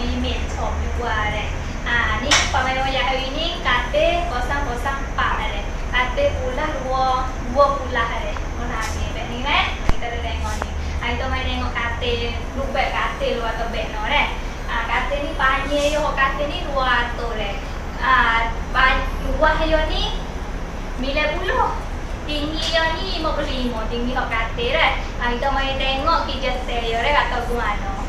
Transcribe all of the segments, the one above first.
limit shop juga deh. Ah, ni pemain yang hari ni kate kosong kosong pak deh. Kate pula dua dua pula deh. Mana ni? Bet ni deh. Kita dah tengok ni. Ah, kita main tengok kate lubek kate luar tu bet no deh. Ah, kate ni panjang yo kate ni dua tu deh. Ah, pan luar yo ni 90 Tinggi yang ni 55 Tinggi hok kate deh ah, Kita main tengok kijah stereo deh Kata gimana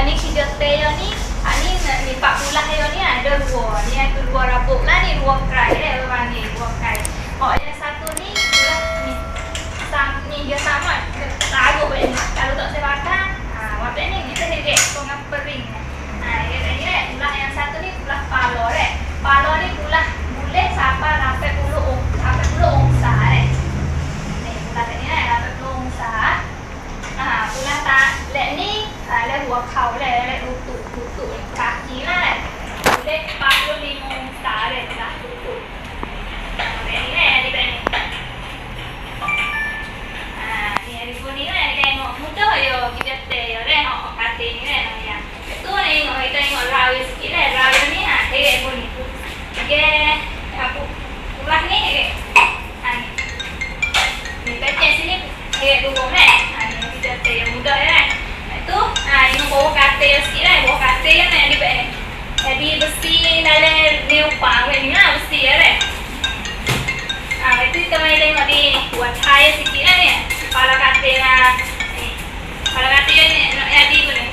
Ani kijah stereo ni Ani ni 40 yo ni ada dua Ni yang tu dua rabuk lah ni Dua kerai deh Orang ni dua เขาเลยลูกตุกลูกตุกกากีนั่นแหละเล็กปลาโดลีโม bawa kate yo sikit deh. Bawa kate yo ni di bawah. Jadi besi dalam ni upang ni lah besi ya deh. Ah, itu kita main tengok di buat saya sikit lah ni. Kalau kata lah, ni. Kalau kata ni nak jadi pun ni.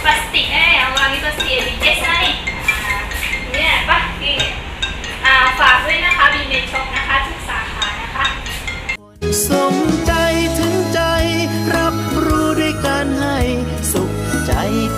Plastik eh, yang orang ni pasti ada jas lah ni. Ah, ni apa? Ni. Ah, ฝากด้วยนะคะบีเมชกนะคะทุกสาขานะคะ